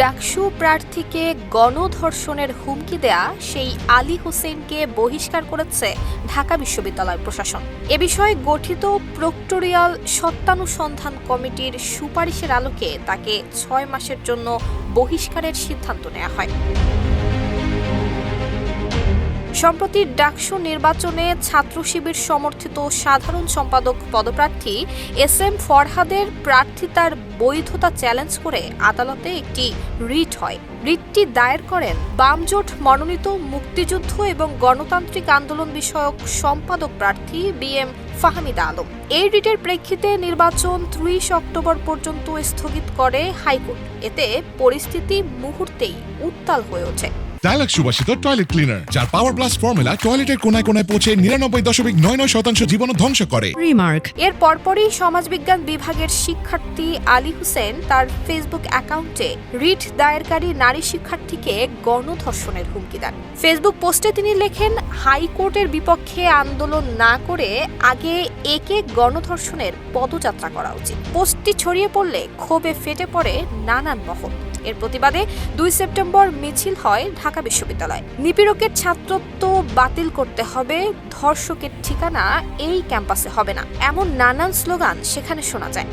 ডাকসু প্রার্থীকে গণধর্ষণের হুমকি দেয়া সেই আলী হোসেনকে বহিষ্কার করেছে ঢাকা বিশ্ববিদ্যালয় প্রশাসন। এ বিষয়ে গঠিত প্রক্টোরিয়াল সত্যানুসন্ধান কমিটির সুপারিশের আলোকে তাকে ছয় মাসের জন্য বহিষ্কারের সিদ্ধান্ত নেওয়া হয়। সম্প্রতি ডাকসু নির্বাচনে ছাত্র শিবির সমর্থিত সাধারণ সম্পাদক পদপ্রার্থী এস এম ফরহাদের প্রার্থিতার বৈধতা চ্যালেঞ্জ করে আদালতে একটি রিট হয়। রিটটি দায়ের করেন বামজোট মনোনীত মুক্তিযুদ্ধ এবং গণতান্ত্রিক আন্দোলন বিষয়ক সম্পাদক প্রার্থী বি এম ফাহমিদা আলম। এই রিটের প্রেক্ষিতে নির্বাচন ত্রিশ অক্টোবর পর্যন্ত স্থগিত করে হাইকোর্ট। এতে পরিস্থিতি মুহূর্তেই উত্তাল হয়ে ওঠে। ডায়ালগ সুবাসিত টয়লেট ক্লিনার যার পাওয়ার প্লাস ফর্মুলা টয়লেটের কোনায় কোনায় পৌঁছে নিরানব্বই দশমিক নয় নয় শতাংশ জীবন ধ্বংস করে। Remark. এর পরপরই সমাজবিজ্ঞান বিভাগের শিক্ষার্থী আলী হোসেন তার ফেসবুক অ্যাকাউন্টে রিট দায়েরকারী নারী শিক্ষার্থীকে গণধর্ষণের হুমকি দেন। ফেসবুক পোস্টে তিনি লেখেন, হাইকোর্টের বিপক্ষে আন্দোলন না করে আগে একে গণধর্ষণের পদযাত্রা করা উচিত। পোস্টটি ছড়িয়ে পড়লে ক্ষোভে ফেটে পড়ে নানান মহল। এর প্রতিবাদে দুই সেপ্টেম্বর মিছিল হয় ঢাকা বিশ্ববিদ্যালয়। নিপীড়কের ছাত্রত্ব বাতিল করতে হবে, ধর্ষকের ঠিকানা এই ক্যাম্পাসে হবে না। এমন নানান স্লোগান সেখানে শোনা যায়।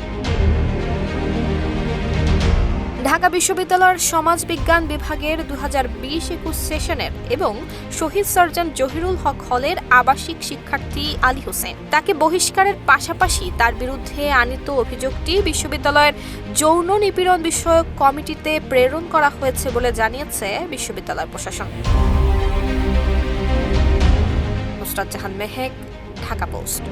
ঢাকা বিশ্ববিদ্যালয়ের সমাজবিজ্ঞান বিভাগের দু হাজার বিশ একুশ সেশনের এবং শহীদ সার্জন জহিরুল হক হলের আবাসিক শিক্ষার্থী আলী হোসেন। তাকে বহিষ্কারের পাশাপাশি তার বিরুদ্ধে আনিত অভিযোগটি বিশ্ববিদ্যালয়ের যৌন নিপীড়ন বিষয়ক কমিটিতে প্রেরণ করা হয়েছে বলে জানিয়েছে বিশ্ববিদ্যালয় প্রশাসন। জাহান মেহেক, ঢাকা পোস্ট।